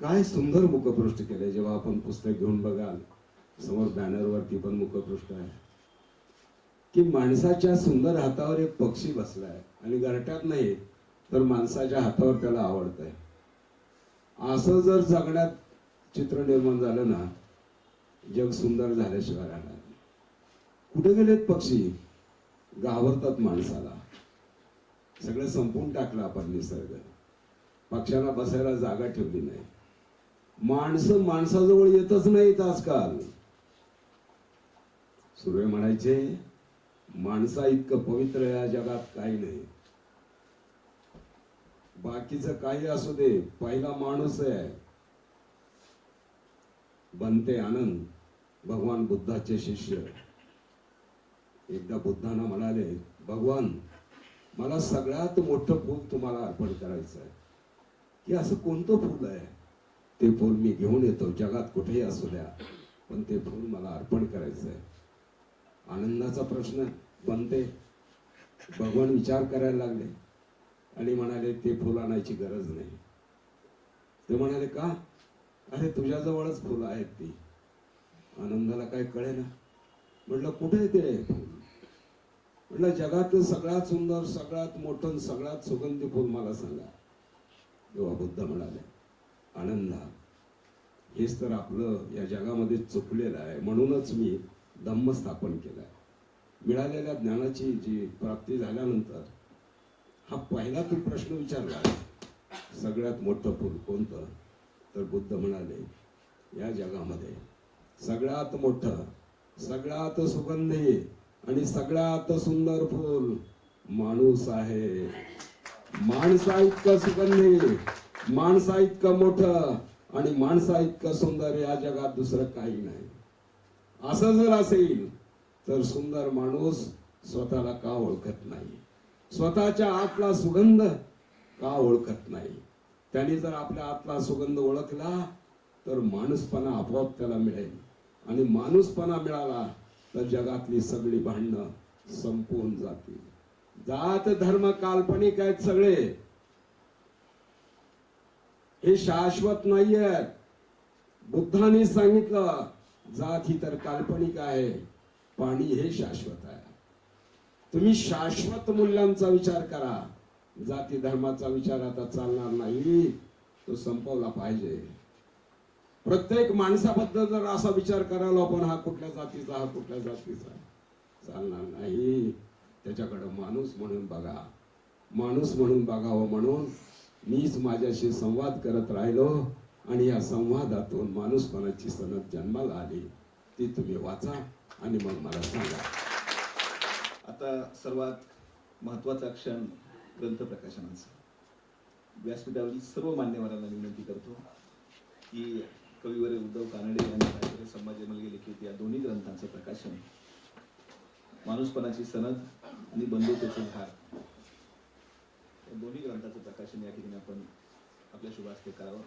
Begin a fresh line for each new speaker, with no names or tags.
काय सुंदर मुखपृष्ठ केले जेव्हा आपण पुस्तक घेऊन बघाल समोर बॅनरवरती पण मुखपृष्ठ आहे. की माणसाच्या सुंदर हातावर एक पक्षी बसलाय आणि घरट्यात नाही तर माणसाच्या हातावर त्याला आवडत आहे असं जर जगण्यात चित्र निर्माण झालं ना जग सुंदर झाल्याशिवाय राहणार कुठे गेलेत पक्षी? घाबरतात माणसाला. सगळं संपून टाकलं आपण निसर्ग. पक्ष्यांना बसायला जागा ठेवली नाही. माणसं माणसाजवळ येतच नाहीत आजकाल. सुर्वे म्हणायचे माणसा इतकं पवित्र या जगात काही नाही. बाकीचं काही असू दे पहिला माणूस आहे. बनते आनंद भगवान बुद्धाचे शिष्य. एकदा बुद्धांना म्हणाले भगवान मला सगळ्यात मोठं फूल तुम्हाला अर्पण करायचं आहे. की असं कोणतं फूल आहे? ते फूल मी घेऊन येतो जगात कुठेही असू द्या. पण ते फूल मला अर्पण करायचं आहे आनंदाचा प्रश्न बनते. भगवान विचार करायला लागले. आणि म्हणाले ते फुल आणायची गरज नाही. ते म्हणाले का? अरे तुझ्याजवळच फुलं आहेत ती. आनंदाला काय कळे ना म्हटलं कुठे ते फुल? म्हटलं जगातलं सगळ्यात सुंदर सगळ्यात मोठं सगळ्यात सुगंधी फुल मला सांगा. तेव्हा बुद्ध म्हणाले आनंदा. हेच तर आपलं या जगामध्ये चुकलेलं आहे. म्हणूनच मी धम्म स्थापन केलाय. मिळालेल्या ज्ञानाची जी प्राप्ती झाल्यानंतर हा पहिला तू प्रश्न विचारला. सगळ्यात मोठं फूल कोणतं? तर बुद्ध म्हणाले या जगामध्ये सगळ्यात मोठं सगळ्यात सुगंधी आणि सगळ्यात सुंदर फूल माणूस आहे. माणसा इतकं सुगंधी. माणसा इतकं मोठं आणि माणसा इतकं सुंदर या जगात दुसरं काही नाही. असं जर असेल तर सुंदर माणूस स्वतःला का ओळखत नाही? स्वतःच्या आतला सुगंध का ओळखत नाही? त्यांनी जर आपल्या आतला सुगंध ओळखला तर माणूसपणा आपोआप त्याला मिळेल. आणि माणूसपणा मिळाला तर जगातली सगळी भांडणं संपून जातील. जात धर्म काल्पनिक आहेत सगळे. हे शाश्वत नाही आहेत बुद्धाने सांगितलं जात ही तर काल्पनिक आहे पाणी हे शाश्वत आहे. तुम्ही शाश्वत मूल्यांचा विचार करा. जाती धर्माचा विचार आता चालणार नाही तो संपवला पाहिजे. प्रत्येक माणसाबद्दल जर असा विचार करायला आपण हा कुठल्या जातीचा हा कुठल्या जातीचा चालणार नाही. त्याच्याकडं माणूस म्हणून बघा. माणूस म्हणून बघावं म्हणून मीच माझ्याशी संवाद करत राहिलो आणि या संवादातून माणूसपणाची सनद जन्माला आली. ती तुम्ही वाचा आणि मग मला सांगा.
आता सर्वात महत्त्वाचा क्षण ग्रंथ प्रकाशनाचा. व्यासपीठावरील सर्व मान्यवरांना विनंती करतो की कविवर्य उद्धव कानडे यांनी संभाजी मलगे लिखित या दोन्ही ग्रंथांचं प्रकाशन. माणूसपणाची सनद आणि बंधुतेचे धार दोन्ही ग्रंथाचं प्रकाशन या ठिकाणी आपण आपल्या शुभास्ते करावं.